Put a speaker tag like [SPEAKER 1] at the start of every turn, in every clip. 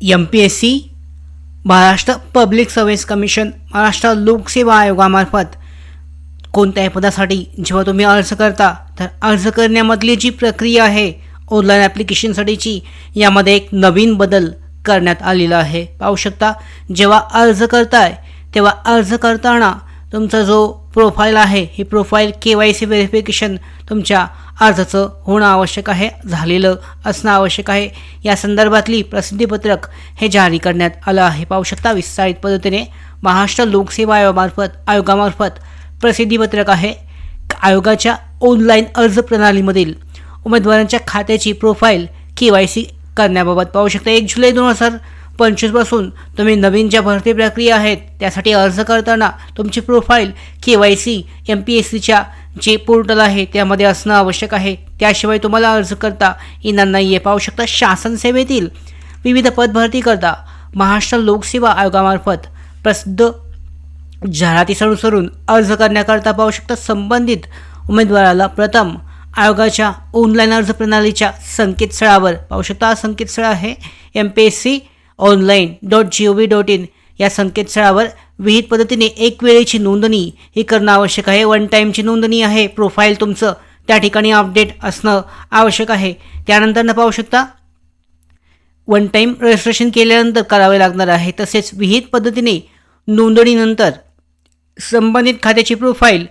[SPEAKER 1] M P S C Maharashtra public service commission Maharashtra लोकसेवा आयोगामार्फत कोणत्याही पदासाठी जेव्हा तुम्ही अर्ज करता तर अर्ज करण्यामधली जी प्रक्रिया आहे ऑनलाईन ॲप्लिकेशनसाठीची यामध्ये एक नवीन बदल करण्यात आलेला आहे. पाहू शकता जेव्हा अर्ज करताय तेव्हा अर्ज करताना तुमचा जो प्रोफाईल आहे. ही profile K Y C verification तुमच्या अर्जाचं होणं आवश्यक आहे झालेलं असणं आवश्यक आहे. या संदर्भातली प्रसिद्धीपत्रक हे जारी करण्यात आलं आहे. पाहू शकता विस्तारित पद्धतीने महाराष्ट्र लोकसेवा आयोगामार्फत आयोगामार्फत प्रसिद्धीपत्रक आहे. आयोगाच्या ऑनलाईन अर्ज प्रणालीमधील उमेदवारांच्या खात्याची प्रोफाईल के वाय सी करण्याबाबत पाहू शकता. एक जुलै दोन हजार पंचवीसपासून तुम्ही नवीन ज्या भरती प्रक्रिया आहेत त्यासाठी अर्ज करताना तुमची profile K Y C M P S सीच्या जे पोर्टल आहे त्यामध्ये असणं आवश्यक आहे. त्याशिवाय तुम्हाला अर्ज करता येणार नाही आहे पाहू शकता शासन सेवेतील विविध पदभरतीकरता महाराष्ट्र लोकसेवा आयोगामार्फत प्रसिद्ध जाहिरातीस अनुसरून अर्ज करण्याकरता पाहू शकता संबंधित उमेदवाराला प्रथम आयोगाच्या ऑनलाईन अर्ज प्रणालीच्या संकेतस्थळावर पाहू शकता हा संकेतस्थळ आहे M P S C online dot G O V dot in या संकेतस्थळावर विहित पद्धतीने एक वेळेची नोंदणी. ही करणं आवश्यक आहे. वन टाईमची नोंदणी आहे. प्रोफाईल तुमचं त्या ठिकाणी अपडेट असणं आवश्यक आहे. त्यानंतर न पाहू शकता वन टाईम रजिस्ट्रेशन केल्यानंतर करावे लागणार आहे. तसेच विहित पद्धतीने नोंदणीनंतर संबंधित खात्याची प्रोफाईल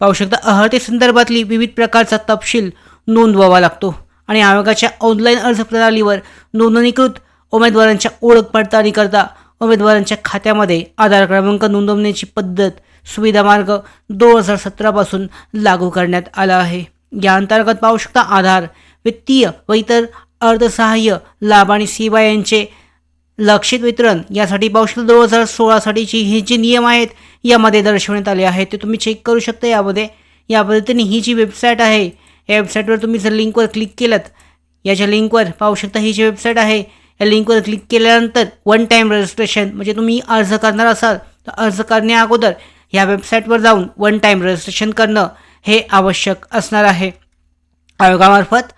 [SPEAKER 1] पाहू शकता. अहर्ते संदर्भातली विविध प्रकारचा तपशील नोंदवावा लागतो. आणि आयोगाच्या ऑनलाईन अर्ज प्रणालीवर नोंदणीकृत उमेदवारांच्या ओळख पडताळणीकरता उमेदवारांच्या खात्यामध्ये आधार क्रमांक नोंदवण्याची पद्धत सुविधा मार्ग दोन हजार सतरापासून लागू करण्यात आला आहे. या अंतर्गत पाहू शकता आधार वित्तीय व इतर अर्थसहाय्य लाभ आणि सेवा यांचे लक्षित वितरण. यासाठी पाहू शकता दोन हजार सोळासाठीची हे जे नियम आहेत यामध्ये दर्शवण्यात आले आहेत. ते तुम्ही चेक करू शकता यामध्ये. या पद्धतीने ही जी वेबसाईट आहे या वेबसाईटवर तुम्ही जर लिंकवर क्लिक केलं याच्या लिंकवर पाहू शकता ही जी वेबसाईट आहे या लिंकवर क्लिक केल्यानंतर वन टाईम रजिस्ट्रेशन म्हणजे तुम्ही अर्ज करणार असाल तर अर्ज करण्या अगोदर ह्या वेबसाईटवर जाऊन वन टाईम रजिस्ट्रेशन करणं हे आवश्यक असणार आहे. आयोगामार्फत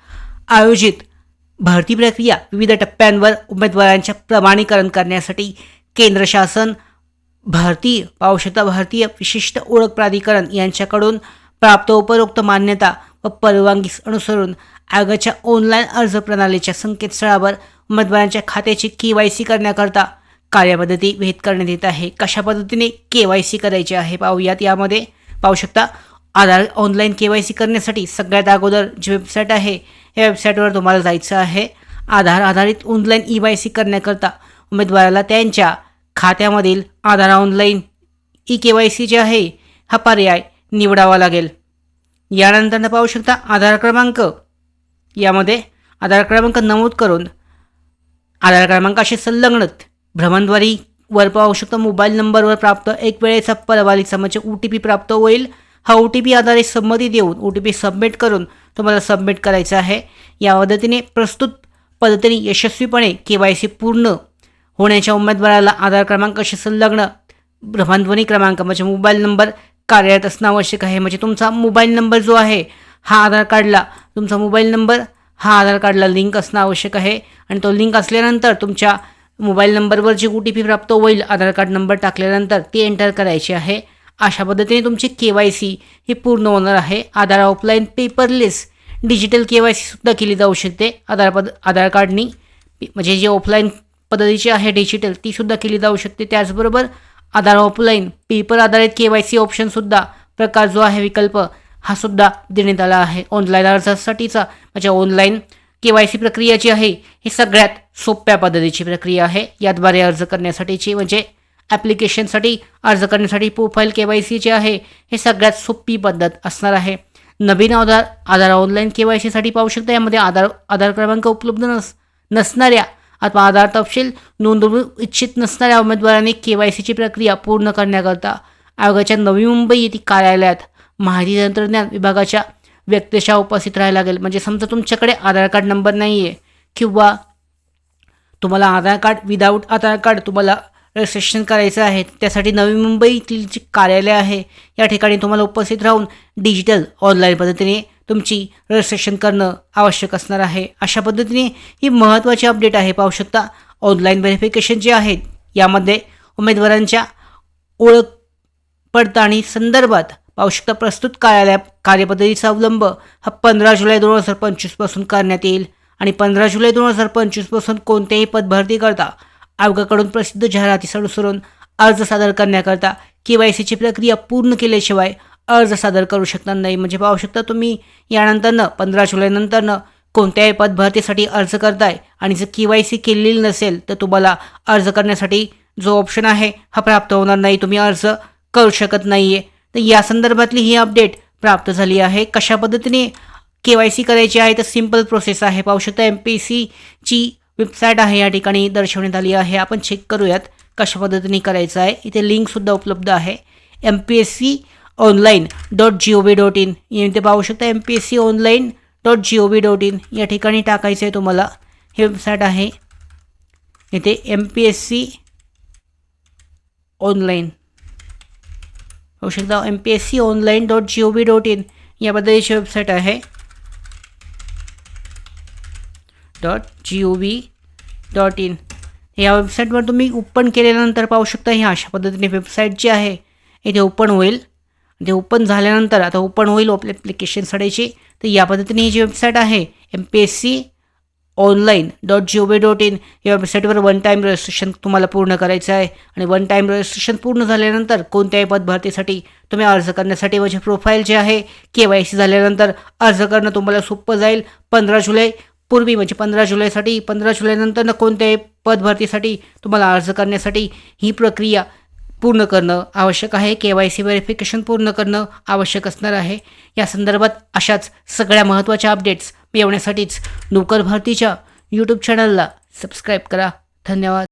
[SPEAKER 1] आयोजित भरती प्रक्रिया विविध टप्प्यांवर उमेदवारांच्या प्रमाणीकरण करण्यासाठी केंद्र शासन भारतीय पावशता भारतीय विशिष्ट ओळख प्राधिकरण यांच्याकडून प्राप्त उपरोक्त मान्यता व परवानगी अनुसरून आयोगाच्या ऑनलाईन अर्ज प्रणालीच्या संकेतस्थळावर मतदारांच्या खात्याची के वाय सी करण्याकरता कार्यपद्धती भेद करण्यात येत आहे. कशा पद्धतीने के वाय सी करायची आहे पाहूयात. यामध्ये पाहू शकता Aadhaar online K Y C करण्यासाठी सगळ्यात अगोदर जी वेबसाईट आहे या वेबसाईटवर तुम्हाला जायचं आहे. आधार आधारित ऑनलाईन ई वाय सी करण्याकरता उमेदवाराला त्यांच्या खात्यामधील Aadhaar online E K Y C जे आहे हा पर्याय निवडावा लागेल. यानंतर पाहू शकता आधार क्रमांक. यामध्ये आधार क्रमांक नमूद करून आधार क्रमांकाशी संलग्न भ्रमणद्वारी वर पाहू शकतो मोबाईल नंबरवर प्राप्त एक वेळेचा परवालीचा म्हणजे ओ टी पी प्राप्त होईल. हा ओ टी पी आधारित संमती देऊन ओ टी पी सबमिट करून तुम्हाला सबमिट करायचा आहे. या पद्धतीने प्रस्तुत पद्धतीने यशस्वीपणे के वाय सी पूर्ण होण्याच्या उमेदवाराला आधार क्रमांकाशी संलग्न. भ्रमणध्वनी क्रमांक म्हणजे मोबाईल नंबर. कार्यरत असणं आवश्यक आहे. म्हणजे तुमचा मोबाईल नंबर जो आहे हा आधार कार्डला तुमचा मोबाईल नंबर हा आधार कार्डला लिंक असणं आवश्यक आहे. आणि तो लिंक असल्यानंतर तुमच्या मोबाईल नंबरवर जी ओ टी पी प्राप्त होईल आधार कार्ड नंबर टाकल्यानंतर ती एंटर करायची आहे. अशा पद्धतीने तुमची के वाय सी ही पूर्ण होणार आहे. Aadhaar offline paperless digital K Y सीसुद्धा केली जाऊ शकते. आधार पद आधार कार्डनी म्हणजे जे ऑफलाईन पद्धतीची आहे डिजिटल तीसुद्धा केली जाऊ शकते. त्याचबरोबर आधार ऑफलाईन पेपर आधारित के वाय सी ऑप्शनसुद्धा प्रकार जो आहे विकल्प हा सुद्धा देण्यात आला आहे. ऑनलाईन अर्जासाठीचा म्हणजे ऑनलाईन के वाय सी प्रक्रिया जी आहे ही सगळ्यात सोप्या पद्धतीची प्रक्रिया आहे. याद्वारे अर्ज करण्यासाठीची म्हणजे ॲप्लिकेशनसाठी अर्ज करण्यासाठी प्रोफाईल के वाय सी जे आहे हे सगळ्यात सोपी पद्धत असणार आहे. नवीन Aadhaar Aadhaar online K Y सीसाठी पाहू शकता. यामध्ये आधार आधार क्रमांक उपलब्ध नस नसणाऱ्या अथवा आधार तपशील नोंदवू इच्छित नसणाऱ्या उमेदवारांनी के वाय सीची प्रक्रिया पूर्ण करण्याकरता आयोगाच्या नवी मुंबई येथील कार्यालयात माहिती तंत्रज्ञान विभागाच्या व्यक्तिशा उपस्थित राहायला लागेल. म्हणजे समजा तुमच्याकडे आधार कार्ड नंबर नाही आहे किंवा तुम्हाला Aadhaar card without Aadhaar card तुम्हाला रजिस्ट्रेशन करायचं आहे त्यासाठी नवी मुंबईतील जी कार्यालय आहे या ठिकाणी तुम्हाला उपस्थित राहून डिजिटल ऑनलाईन पद्धतीने तुमची रजिस्ट्रेशन करणं आवश्यक असणार आहे. अशा पद्धतीने ही महत्त्वाची अपडेट आहे. पाहू शकता ऑनलाईन व्हेरिफिकेशन जे आहेत यामध्ये उमेदवारांच्या ओळख पडताळणी संदर्भात पाहू शकता प्रस्तुत कार्यालय कार्यपद्धतीचा अवलंब हा पंधरा जुलै दोन हजार पंचवीसपासून करण्यात येईल. आणि पंधरा जुलै दोन हजार पंचवीसपासून कोणत्याही पदभरती करता आयोगाकडून प्रसिद्ध जाहिरातीस अनुसरून अर्ज सादर करण्याकरता के वाय सीची प्रक्रिया पूर्ण केल्याशिवाय अर्ज सादर करू शकणार नाही. म्हणजे पाहू शकता तुम्ही यानंतरनं पंधरा जुलैनंतरनं कोणत्याही पदभरतीसाठी अर्ज करताय आणि जर के वाय सी केलेली नसेल तर तुम्हाला अर्ज करण्यासाठी जो ऑप्शन आहे हा प्राप्त होणार नाही. तुम्ही अर्ज करू शकत नाही आहे तर या संदर्भातली ही अपडेट प्राप्त झाली आहे. कशा पद्धतीने के वाय सी करायची आहे? तर सिंपल प्रोसेस आहे. पाहू शकता एम पी एस सीची वेबसाईट आहे. या ठिकाणी दर्शवण्यात आली आहे. आपण चेक करूयात कशा पद्धतीने करायचं आहे. इथे लिंकसुद्धा उपलब्ध आहे. M P S C online dot G O V dot in इथे पाहू शकता M P S C online dot G O V dot in या ठिकाणी टाकायचं आहे तुम्हाला. हे वेबसाईट आहे. इथे M P S C online होऊ शकता. M P S C online dot G O V dot in या पद्धतीची वेबसाईट आहे dot G O V dot in या वेबसाईटवर तुम्ही ओपन केल्यानंतर पाहू शकता ह्या अशा पद्धतीने वेबसाईट जी आहे इथे ओपन होईल. ते ओपन झाल्यानंतर आता ओपन होईल आपल्या ॲप्लिकेशनसाठीची तर या पद्धतीने ही जी वेबसाईट आहे M P S C online dot G O V dot in या वेबसाईटवर वन टाईम रजिस्ट्रेशन तुम्हाला पूर्ण करायचं आहे. आणि वन टाईम रजिस्ट्रेशन पूर्ण झाल्यानंतर कोणत्याही पदभरतीसाठी तुम्ही अर्ज करण्यासाठी माझे प्रोफाईल जे आहे के वाय सी झाल्यानंतर अर्ज करणं तुम्हाला सोपं जाईल. पंधरा जुलै पूर्वी म्हणजे पंधरा जुलैसाठी पंधरा जुलैनंतर कोणत्याही पदभरतीसाठी तुम्हाला अर्ज करण्यासाठी ही प्रक्रिया पूर्ण करणं आवश्यक आहे. के वाय सी व्हेरिफिकेशन पूर्ण करणं आवश्यक असणार आहे. या संदर्भात अशाच सगळ्या महत्त्वाच्या अपडेट्स मिळवण्यासाठीच नोकर भरतीच्या यूट्यूब चॅनलला सबस्क्राईब करा. धन्यवाद.